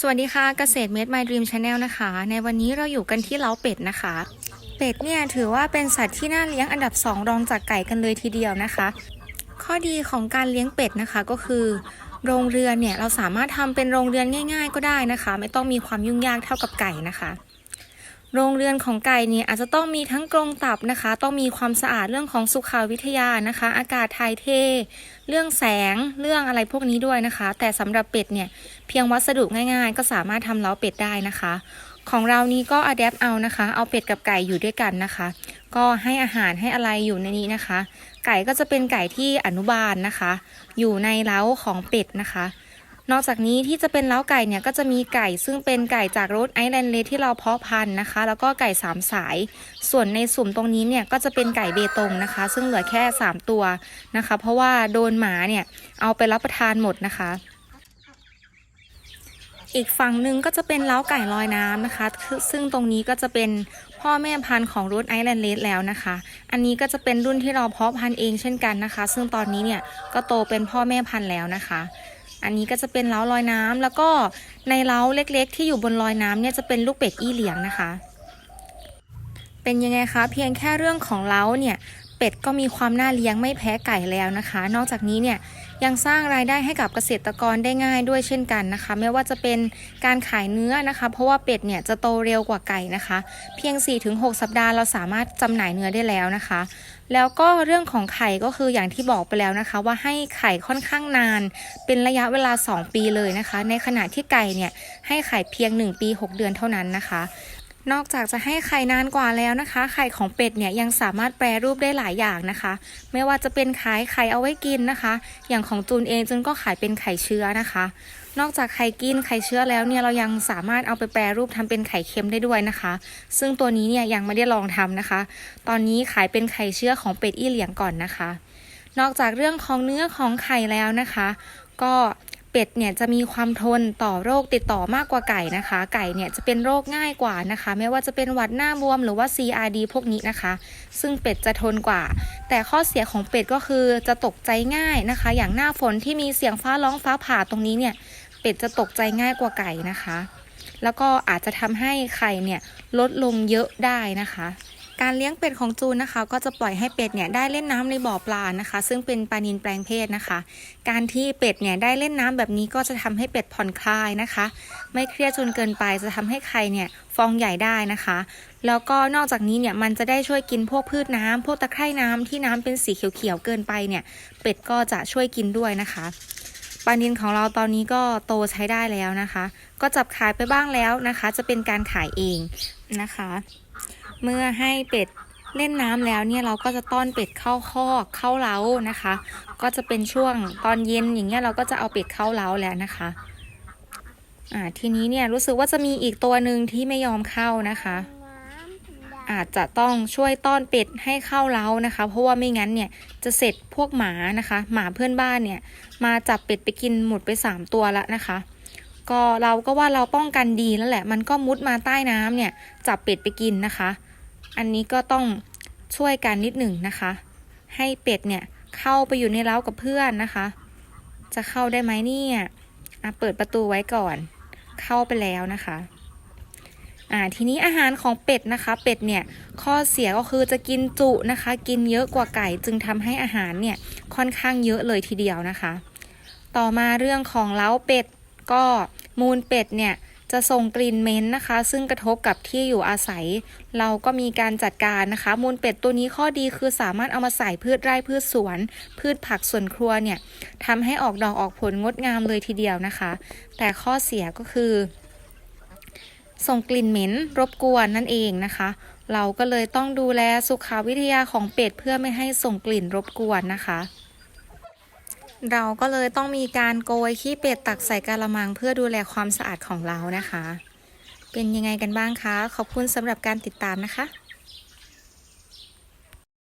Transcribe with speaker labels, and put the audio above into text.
Speaker 1: สวัสดีค่ะเกษตรเมด My Dream Channel นะคะ ในวันนี้เราอยู่กันที่เล้าเป็ดนะคะ เป็ดเนี่ยถือว่าเป็นสัตว์ที่น่าเลี้ยงอันดับ 2 รองจากไก่กันเลยทีเดียวนะคะ ข้อดีของการเลี้ยงเป็ดนะคะก็คือ โรงเรือนเนี่ยเราสามารถทำเป็นโรงเรือนง่าย ๆ ก็ได้นะคะ ไม่ต้องมีความยุ่งยากเท่ากับไก่นะคะ โรงเรือนของไก่เนี่ยอาจจะต้องมีทั้งกรงตับนะคะ ต้องมีความสะอาดเรื่องของสุขวิทยานะคะ อากาศถ่ายเท เรื่องแสงเรื่องอะไรพวกนี้ด้วยนะคะ แต่สำหรับเป็ดเนี่ยเพียงวัสดุง่ายๆ ก็สามารถทำเล้าเป็ดได้นะคะ ของเรานี้ก็อัดแอปเอานะคะ เอาเป็ดกับไก่อยู่ด้วยกันนะคะ ก็ให้อาหารให้อะไรอยู่ในนี้นะคะ ไก่ก็จะเป็นไก่ที่อนุบาลนะคะ อยู่ในเล้าของเป็ดนะคะ นอกจากนี้ที่จะเป็นเล้าไก่เนี่ยก็จะมีไก่ซึ่งเป็นไก่จากรถไอแลนด์เลที่เราเพาะพันธุ์นะคะ แล้วก็ไก่สามสาย ส่วนในสุ่มตรงนี้เนี่ยก็จะเป็นไก่เบตงนะคะ ซึ่งเหลือแค่ 3 ตัวนะคะ เพราะว่าโดนหมาเนี่ยเอาไปรับประทานหมดนะคะอีกฝั่งหนึ่งก็จะเป็นเล้าไก่ลอยน้ำนะคะ ซึ่งตรงนี้ก็จะเป็นพ่อแม่พันธุ์ของรูทไอแลนด์เลดแล้วนะคะ อันนี้ก็จะเป็นรุ่นที่เราเพาะพันธุ์เองเช่นกันนะคะ ซึ่งตอนนี้เนี่ยก็โตเป็นพ่อแม่พันธุ์แล้วนะคะ อันนี้ก็จะเป็นเล้าลอยน้ำแล้วก็ในเล้าเล็กๆ ที่อยู่บนลอยน้ำเนี่ยจะเป็นลูกเป็ดอี้เหลียงนะคะ เป็นยังไงคะ เพียงแค่เรื่องของเล้าเนี่ย เป็ดก็มีความน่าเลี้ยงไม่แพ้ไก่แล้วนะคะ นอกจากนี้เนี่ยยังสร้างรายได้ให้กับเกษตรกรได้ง่ายด้วยเช่นกันนะคะ ไม่ว่าจะเป็นการขายเนื้อนะคะ เพราะว่าเป็ดเนี่ยจะโตเร็วกว่าไก่นะคะ เพียง 4-6 สัปดาห์เราสามารถจำหน่ายเนื้อได้แล้วนะคะ แล้วก็เรื่องของไข่ก็คืออย่างที่บอกไปแล้วนะคะ ว่าให้ไข่ค่อนข้างนาน เป็นระยะเวลา 2 ปีเลยนะคะ ในขณะที่ไก่เนี่ยให้ไข่เพียง 1 ปี 6 เดือนเท่านั้นนะคะ นอกจากจะให้ไข่นานกว่าแล้วนะคะ ไข่ของเป็ดเนี่ยยังสามารถแปรรูปได้หลายอย่างนะคะ ไม่ว่าจะเป็นขายไข่เอาไว้กินนะคะ อย่างของจูนเองจูนก็ขายเป็นไข่เชื้อนะคะ นอกจากไข่กินไข่เชื้อแล้วเนี่ยเรายังสามารถเอาไปแปรรูปทำเป็นไข่เค็มได้ด้วยนะคะ ซึ่งตัวนี้เนี่ยยังไม่ได้ลองทำนะคะ ตอนนี้ขายเป็นไข่เชื้อของเป็ดอี้เหลียงก่อนนะคะ นอกจากเรื่องของเนื้อของไข่แล้วนะคะ ก็ เป็ดเนี่ยจะมีความทนต่อโรคติดต่อมากกว่าไก่นะคะ ไก่เนี่ยจะเป็นโรคง่ายกว่านะคะ ไม่ว่าจะเป็นหวัดหน้าบวมหรือว่า CRD พวกนี้นะคะ ซึ่งเป็ดจะทนกว่า แต่ข้อเสียของเป็ดก็คือจะตกใจง่ายนะคะ อย่างหน้าฝนที่มีเสียงฟ้าร้องฟ้าผ่าตรงนี้เนี่ย เป็ดจะตกใจง่ายกว่าไก่นะคะ แล้วก็อาจจะทำให้ไข่เนี่ยลดลงเยอะได้นะคะ การเลี้ยงเป็ดของจูนนะคะ ก็จะปล่อยให้เป็ดเนี่ยได้เล่นน้ำในบ่อปลานะคะ ซึ่งเป็นปลานินแปลงเพศนะคะ การที่เป็ดเนี่ยได้เล่นน้ำแบบนี้ก็จะทำให้เป็ดผ่อนคลายนะคะ ไม่เครียดจนเกินไปจะทำให้ไข่เนี่ยฟองใหญ่ได้นะคะ แล้วก็นอกจากนี้เนี่ยมันจะได้ช่วยกินพวกพืชน้ำพวกตะไคร่น้ำที่น้ำเป็นสีเขียวๆเกินไปเนี่ย เป็ดก็จะช่วยกินด้วยนะคะปลานินของเราตอนนี้ก็โตใช้ได้แล้วนะคะ ก็จับขายไปบ้างแล้วนะคะ จะเป็นการขายเองนะคะ เมื่อให้เป็ดเล่นน้ำแล้วเนี่ยเราก็จะต้อนเป็ดเข้าคอกเข้าเล้านะคะ ก็จะเป็นช่วงตอนเย็นอย่างเงี้ยเราก็จะเอาเป็ดเข้าเล้าแล้วนะคะอ่าทีนี้เนี่ยรู้สึกว่าจะมีอีกตัวหนึ่งที่ไม่ยอมเข้านะคะ อาจจะต้องช่วยต้อนเป็ดให้เข้าเล้านะคะ เพราะว่าไม่งั้นเนี่ยจะเสร็จพวกหมานะคะ หมาเพื่อนบ้านเนี่ย มาจับเป็ดไปกินหมดไปสามตัวละนะคะก็เราก็ว่าเราป้องกันดีแล้วแหละ มันก็มุดมาใต้น้ำเนี่ย จับเป็ดไปกินนะคะ อันนี้ก็ต้องช่วยกันนิดหนึ่งนะคะ ให้เป็ดเนี่ยเข้าไปอยู่ในเล้ากับเพื่อนนะคะ จะเข้าได้ไหมเนี่ยอะเปิดประตูไว้ก่อน เข้าไปแล้วนะคะอ่าทีนี้อาหารของเป็ดนะคะ เป็ดเนี่ยข้อเสียก็คือจะกินจุนะคะ กินเยอะกว่าไก่จึงทำให้อาหารเนี่ยค่อนข้างเยอะเลยทีเดียวนะคะ ต่อมาเรื่องของเล้าเป็ดก็มูลเป็ดเนี่ย จะส่งกลิ่นเหม็นนะคะ ซึ่งกระทบกับที่อยู่อาศัย เราก็มีการจัดการนะคะ มูลเป็ดตัวนี้ข้อดีคือสามารถเอามาใส่พืชไร่พืชสวน พืชผักสวนครัวเนี่ยทำให้ออกดอกออกผลงดงามเลยทีเดียวนะคะ แต่ข้อเสียก็คือ ส่งกลิ่นเหม็นรบกวนนั่นเองนะคะ เราก็เลยต้องดูแลสุขวิทยาของเป็ดเพื่อไม่ให้ส่งกลิ่นรบกวนนะคะ เราก็เลยต้องมีการโกยขี้เป็ดตักใส่กะละมังเพื่อดูแลความสะอาดของเรานะคะ เป็นยังไงกันบ้างคะ ขอบคุณสำหรับการติดตามนะคะ